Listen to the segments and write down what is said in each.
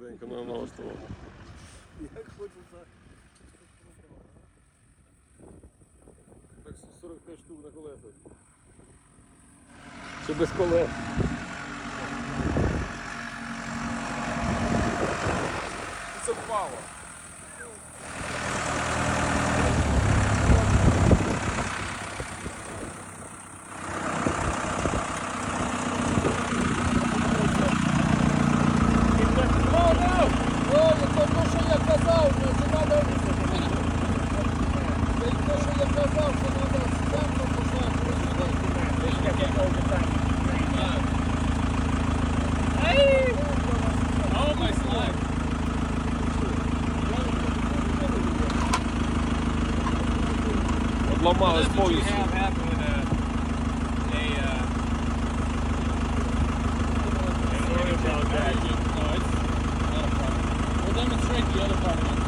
швиденько на- налаштував. Як хочеться. Так 45 штук на колесах. Чи без колес? Це впало. A problem. We'll demonstrate the other part of it.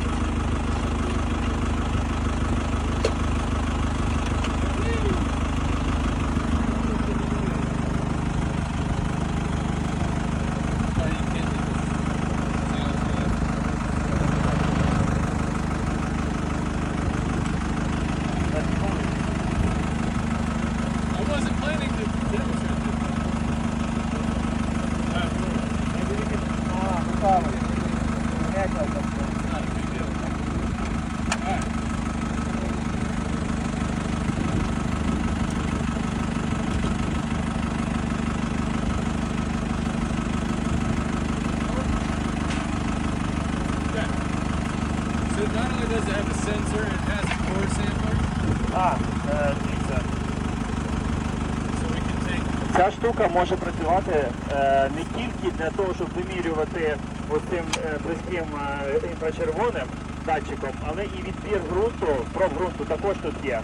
Okay. So not only does it have a sensor, it has a core sampler, А, е, дивіться. Ця штука може працювати е, не тільки для того, щоб вимірювати оцим е, близьким е, інфрачервоним датчиком, але і відбір ґрунту, проб ґрунту також тут є.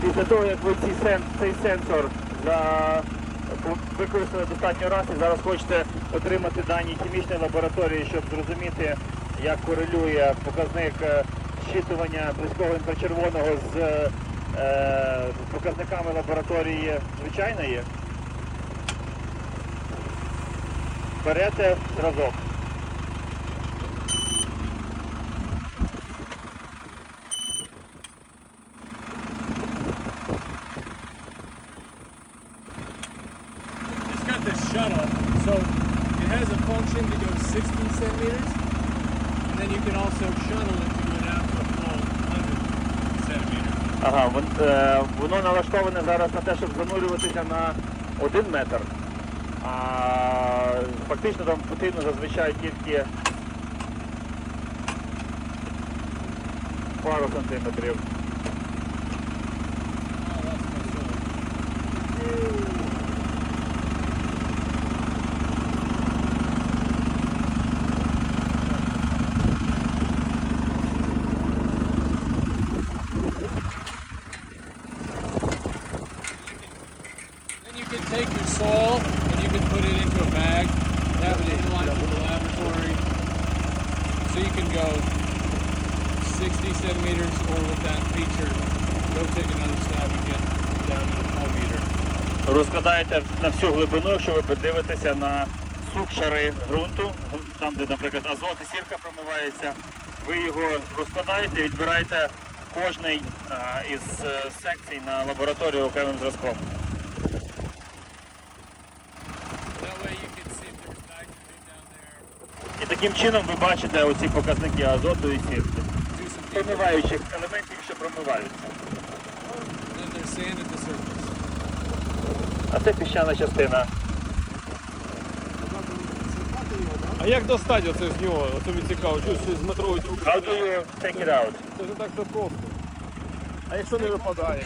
Після того, як ви цей сенсор за, використали достатньо раз і зараз хочете отримати дані хімічної лабораторії, щоб зрозуміти, як корелює показник е, щитування близького інфрачервоного з е, показниками лабораторії звичайної, берете зразок. Shuttle, so it has a function to go 60 centimeters, and then you can also shuttle it to go down to a full 100 centimeters. Ага, вон- е, воно налаштоване зараз на те, щоб занурюватися на один метр. А фактично там потрібно зазвичай тільки пару сантиметрів. Oh, that's my soul. Then you soil and you can put it into a bag, have it analyzed in the laboratory. So you can go 60 centimeters or with that feature, go take another stab and get down to the meter. Розкладаєте на всю глибину, якщо ви подивитеся на сух шари ґрунту, там де, наприклад, азот і сірка промивається, ви його розкладаєте і відбираєте кожний а, із е, секцій на лабораторію окремим зразком. That way you can see if there's nitrogen down there, І таким чином ви бачите оці показники азоту і сірки. Промиваючих елементів, що промиваються. А це піщана частина. А як достати оце з нього? Оце мені цікаво, щось з метрової трубки. How do you take it out? Це ж не так все просто. А якщо не випадає?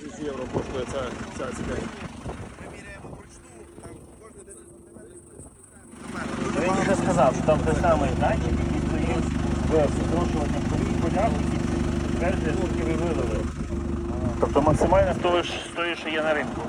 тисяч євро коштує ця ця цікаві. Ну, вже сказав, що там те саме знання, які стоїть в підрошуванні полях, які підтверджує, скільки ви вилили. Тобто максимально з що є на ринку.